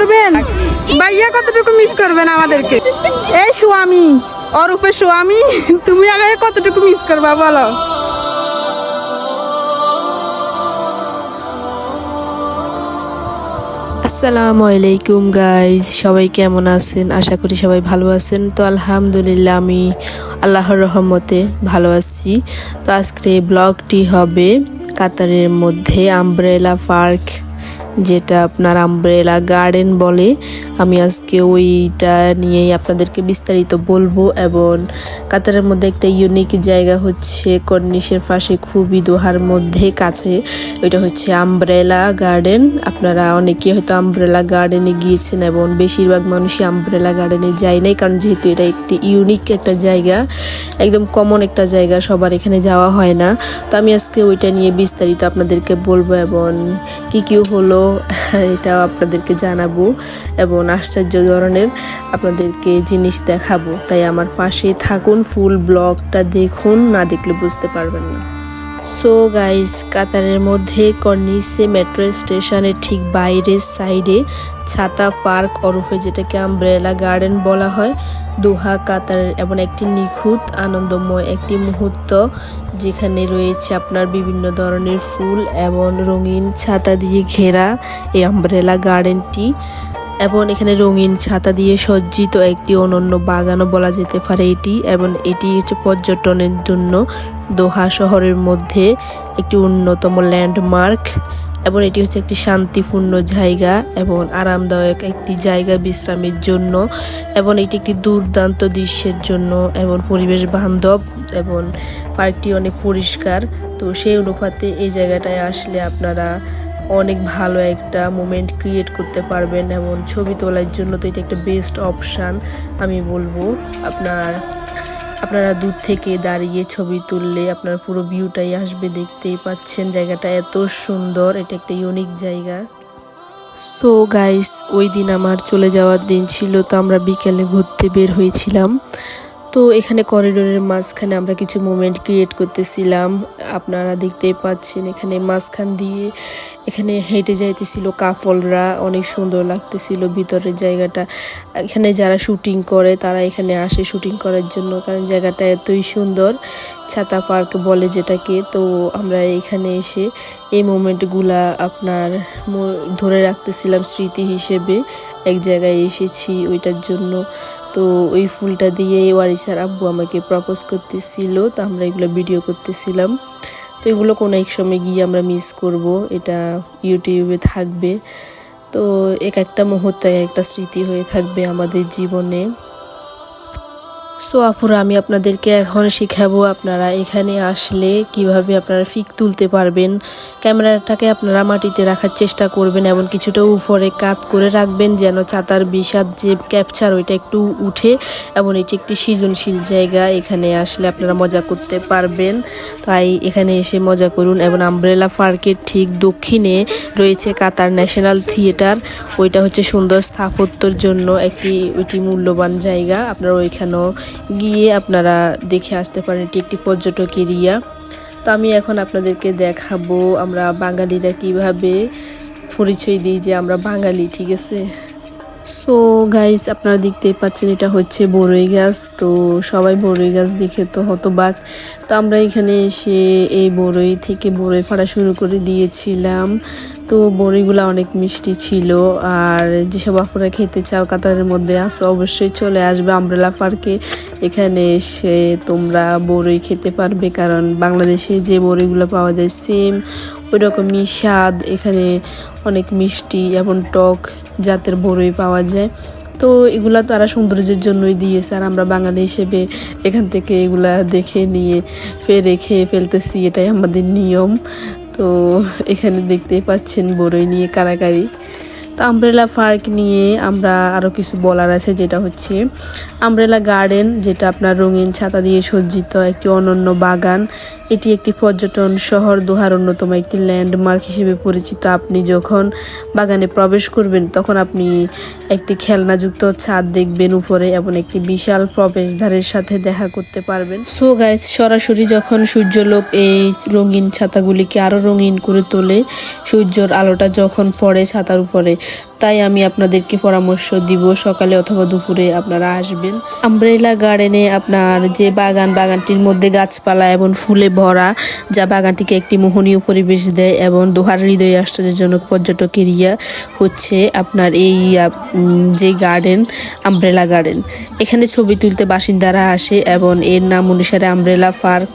করবেন? ভাইয়া কতটুকু মিস করবেন আমাদেরকে? এই স্বামী অরূপের স্বামী তুমি আগে কতটুকু মিস করবা বলো? আসসালামু আলাইকুম গাইজ সবাই কেমন আছেন? আশা করি সবাই ভালো আছেন। তো আলহামদুলিল্লাহ, আমি আল্লাহর রহমতে ভালো আছি। তো আজকে ব্লগটি হবে কাতারের মধ্যে আমব্রেলা পার্ক যেটা আপনার আমব্রেলা গার্ডেন বলে। আমি আজকে ওইটা নিয়েই আপনাদেরকে বিস্তারিত বলব এবং কাতারের মধ্যে একটা ইউনিক জায়গা হচ্ছে কর্নিশের পাশে খুবই দোহার মধ্যে কাছে। ওইটা হচ্ছে আমব্রেলা গার্ডেন আপনারা অনেকে হয়তো আমব্রেলা গার্ডেনে গিয়েছেন এবং বেশিরভাগ মানুষই আমব্রেলা গার্ডেনে যায় নাই, কারণ যেহেতু এটা একটি ইউনিক একটা জায়গা, একদম কমন একটা জায়গা, সবার এখানে যাওয়া হয় না। তো আমি আজকে ওইটা নিয়ে বিস্তারিত আপনাদেরকে বলব এবং কী কী হলো এটা আপনাদেরকে জানাব এবং আশ্চর্য ধরনের আপনাদেরকে জিনিস দেখাবো। তাই আমার পাশে থাকুন, ফুল ব্লগটা দেখুন, না দেখলে বুঝতে পারবেন না। সো গাইস কাতারের মধ্যে কর্নিসে মেট্রো স্টেশনের ঠিক বাইরের সাইডে ছাতা পার্ক ওরফে যেটাকে আমব্রেলা গার্ডেন বলা হয়। দোহা কাতারের এমন একটি নিখুঁত, আনন্দময় একটি মুহূর্ত যেখানে রয়েছে আপনার বিভিন্ন ধরনের ফুল এবং রঙিন ছাতা দিয়ে ঘেরা এই আমব্রেলা গার্ডেনটি এবং এখানে রঙিন ছাতা দিয়ে সজ্জিত একটি অনন্য বাগানও বলা যেতে পারে এটি এবং এটি হচ্ছে পর্যটনের জন্য দোহা শহরের মধ্যে একটি অন্যতম ল্যান্ডমার্ক এবং এটি হচ্ছে একটি শান্তিপূর্ণ জায়গা এবং আরামদায়ক একটি জায়গা বিশ্রামের জন্য এবং এটি একটি দুর্দান্ত দৃশ্যের জন্য এবং পরিবেশ বান্ধব এবং পার্কটি অনেক পরিষ্কার। তো সেই অনুপাতে এই জায়গাটায় আসলে আপনারা অনেক ভালো একটা মোমেন্ট ক্রিয়েট করতে পারবেন এবং ছবি তোলার জন্য তো এটা একটা বেস্ট অপশান আমি বলব। আপনার আপনারা দূর থেকে দাঁড়িয়ে ছবি তুললে আপনার পুরো ভিউটাই আসবে, দেখতেই পাচ্ছেন জায়গাটা এত সুন্দর, এটা একটা ইউনিক জায়গা। সো গাইস ওই দিন আমার চলে যাওয়ার দিন ছিল, তো আমরা বিকেলে ঘুরতে বের হয়েছিলাম। তো এখানে করিডোরের মাঝখানে আমরা কিছু মোমেন্ট ক্রিয়েট করতেছিলাম। আপনারা দেখতেই পাচ্ছেন এখানে মাঝখান দিয়ে এখানে হেঁটে যাইতেছিল কাপলরা অনেক সুন্দর লাগতেছিল ভিতরের জায়গাটা। এখানে যারা শুটিং করে, তারা এখানে আসে শুটিং করার জন্য। কারণ জায়গাটা এতই সুন্দর, ছাতা পার্ক বলে যেটাকে। তো আমরা এখানে এসে এই মোমেন্টগুলা আপনার ধরে রাখতেছিলাম স্মৃতি হিসেবে। এক জায়গায় এসেছি ওইটার জন্য। তো ওই ফুলটা দিয়ে ওয়ারিসার আব্বু আমাকে প্রপোজ করতেছিল। তো আমরা এগুলো ভিডিও করতেছিলাম। তো এগুলো কোনো এক সময় গিয়ে আমরা মিস করব, এটা ইউটিউবে থাকবে। তো এক একটা মুহূর্ত এক একটা স্মৃতি হয়ে থাকবে আমাদের জীবনে। সো আপুরা, আমি আপনাদেরকে এখন শিখাবো আপনারা এখানে আসলে কীভাবে আপনারা ফিক তুলতে পারবেন। ক্যামেরাটাকে আপনারা মাটিতে রাখার চেষ্টা করবেন এবং কিছুটা উপরে কাত করে রাখবেন যেন চাতার বিষাদ যে ক্যাপচার ওইটা একটু উঠে এবং এটি একটি সৃজনশীল জায়গা, এখানে আসলে আপনারা মজা করতে পারবেন। তাই এখানে এসে মজা করুন, এবং আমব্রেলা পার্কের ঠিক দক্ষিণে রয়েছে কাতার ন্যাশনাল থিয়েটার ওইটা হচ্ছে সুন্দর স্থাপত্যর জন্য একটি ওইটি মূল্যবান জায়গা। আপনারা ওইখানেও গিয়ে আপনারা দেখে আসতে পারেন এটি একটি পর্যটক এরিয়া তো আমি এখন আপনাদেরকে দেখাবো আমরা বাঙালিরা কীভাবে পরিচয় দিই যে আমরা বাঙালি, ঠিক আছে? সো গাইস আপনারা দেখতেই পাচ্ছেন এটা হচ্ছে বড়ই গাছ। তো সবাই বড়ই গাছ দেখে তো হতবাক। তো আমরা এখানে এসে এই বড়ই থেকে বড়ই ফাড়া শুরু করে দিয়েছিলাম। তো বড়িগুলো অনেক মিষ্টি ছিল, আর যেসব আপনারা খেতে চাও কাতারের মধ্যে আসো অবশ্যই চলে আসবে আমব্রেলা পার্কে। এখানে এসে তোমরা বড়ই খেতে পারবে, কারণ বাংলাদেশে যে বড়িগুলো পাওয়া যায় সেম ওই রকমই স্বাদ। এখানে অনেক মিষ্টি এবং টক জাতের বড়ই পাওয়া যায়। তো এগুলা তারা সৌন্দর্যের জন্যই দিয়েছে, আর আমরা বাঙালি হিসেবে এখান থেকে এগুলা দেখে নিয়ে পেরে খেয়ে ফেলতেছি, এটাই আমাদের নিয়ম। তো এখানে দেখতেই পাচ্ছেন বড়ই নিয়ে কারাকারি তো আমব্রেলা পার্ক নিয়ে আমরা আরও কিছু বলার আছে, যেটা হচ্ছে আমব্রেলা গার্ডেন, যেটা আপনার রঙিন ছাতা দিয়ে সজ্জিত একটি অনন্য বাগান। এটি একটি পর্যটন শহর, দোহার অন্যতম একটি ল্যান্ডমার্ক হিসেবে পরিচিত। আপনি যখন বাগানে প্রবেশ করবেন, তখন আপনি একটি খেলনাযুক্ত ছাদ দেখবেন উপরে এবং একটি বিশাল প্রবেশদ্বারের সাথে দেখা করতে পারবেন। সো গাইজ সরাসরি যখন সূর্যলোক এই রঙিন ছাতাগুলিকে আরও রঙিন করে তোলে, সূর্যর আলোটা যখন পড়ে ছাতার উপরে তাই আমি আপনাদেরকে পরামর্শ দিব, সকালে অথবা দুপুরে আপনারা আসবেন। আমব্রেলা গার্ডেনে আপনার যে বাগান, বাগানটির মধ্যে গাছপালা এবং ফুলে ভরা, যা বাগানটিকে একটি মোহনীয় পরিবেশ দেয় এবং দোহার হৃদয়ে আশ্চর্যজনক পর্যটক এরিয়া হচ্ছে আপনার এই যে গার্ডেন আমব্রেলা গার্ডেন। এখানে ছবি তুলতে বাসিন্দারা আসে এবং এর নাম অনুসারে আমব্রেলা পার্ক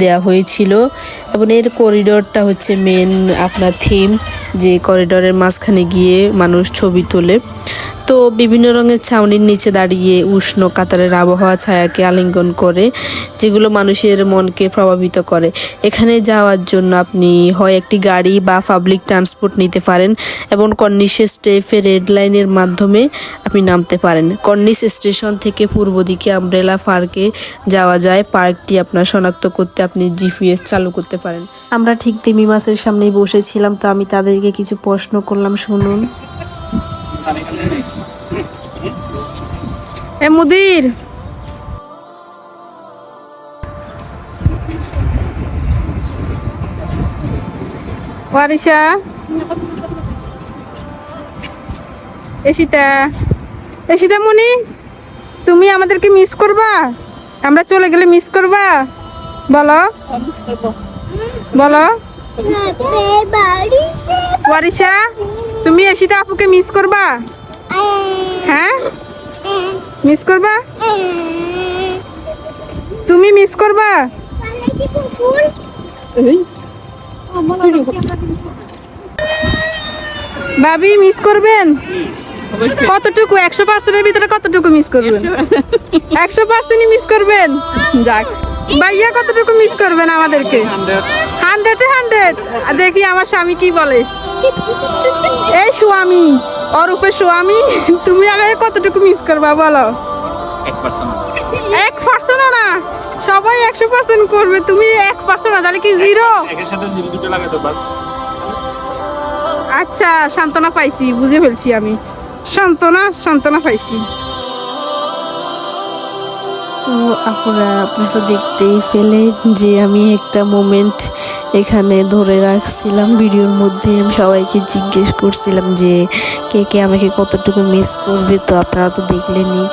দেয়া হয়েছিল এবং এর করিডোরটা হচ্ছে মেন আপনার থিম যে করিডোরের মাঝখানে গিয়ে মানুষ ছবি তোলে। তো বিভিন্ন রঙের ছাউনির নিচে দাঁড়িয়ে উষ্ণ কাতারের আবহাওয়া ছায়াকে আলিঙ্গন করে, যেগুলো মানুষের মনকে প্রভাবিত করে। এখানে যাওয়ার জন্য আপনি হয় একটি গাড়ি বা পাবলিক ট্রান্সপোর্ট নিতে পারেন এবং কর্নিশ স্টেফে রেড লাইনের মাধ্যমে আপনি নামতে পারেন। কর্নিশ স্টেশন থেকে পূর্ব দিকে আমব্রেলা পার্কে যাওয়া যায়। পার্কটি আপনার শনাক্ত করতে আপনি জিপিএস চালু করতে পারেন। আমরা ঠিক তিমি মাসের সামনেই বসেছিলাম, তো আমি তাদেরকে কিছু প্রশ্ন করলাম, শুনুন। এ মুদির। ওয়ারিশা। এসিতা এসিতা মনি তুমি আমাদেরকে মিস করবা? আমরা চলে গেলে মিস করবা? বলো। বলো। ওয়ারিশা, তুমি এসিতা আপুকে মিস করবা? হ্যাঁ? মিস করবা? তুমি মিস করবা? ভাবি মিস করবেন? কতটুকু? একশো পার্সেন্টের ভিতরে কতটুকু মিস করবেন? একশো পার্সেন্টই মিস করবেন? যাক। ভাইয়া কতটুকু মিস করবেন আমাদেরকে? হান্ড্রেডে। হান্ড্রেড। দেখি আমার স্বামী কি বলে। এই স্বামী অরূপে স্বামী তুমি আমাকে কতটুকু মিস করবা বলো? এক পার্সেন্ট না। সবাই একশো পার্সেন্ট করবে তুমি এক পার্সেন্ট না তাহলে কি জিরো একের সাথে জিরো দুটো লাগে তো বাস। আচ্ছা সান্ত্বনা পাইছি বুঝে ফেলছি আমি। সান্ত্বনা সান্ত্বনা পাইছি। তো আপনারা আপনারা দেখতেই ফেলে যে আমি একটা মোমেন্ট এখানে ধরে রাখছিলাম ভিডিওর মধ্যে। আমি সবাইকে জিজ্ঞেস করছিলাম যে কে কে আমাকে কতটুকু মিস করবে, তো আপনারা তো দেখলেনই।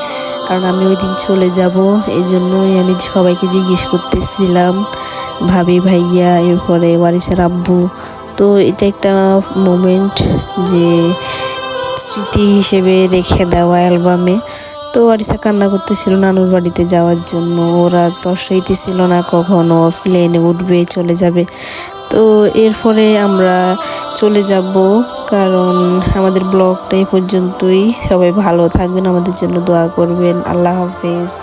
কারণ আমি ওই দিন চলে যাব এই জন্যই আমি সবাইকে জিজ্ঞেস করতেছিলাম, ভাবি ভাইয়া, এরপরে ওয়ারিসের আব্বু। তো এটা একটা মোমেন্ট যে স্মৃতি হিসেবে রেখে দেওয়া অ্যালবামে। তো আরিসা কান্না করতেছিল নানুর বাড়িতে যাওয়ার জন্য। ওরা তো সইতেছিল না কখনো প্লেনে উঠবে, চলে যাবে। তো এরপরে আমরা চলে যাব, কারণ আমাদের ব্লগটা এই পর্যন্তই। সবাই ভালো থাকবেন, আমাদের জন্য দোয়া করবেন। আল্লাহ হাফেজ।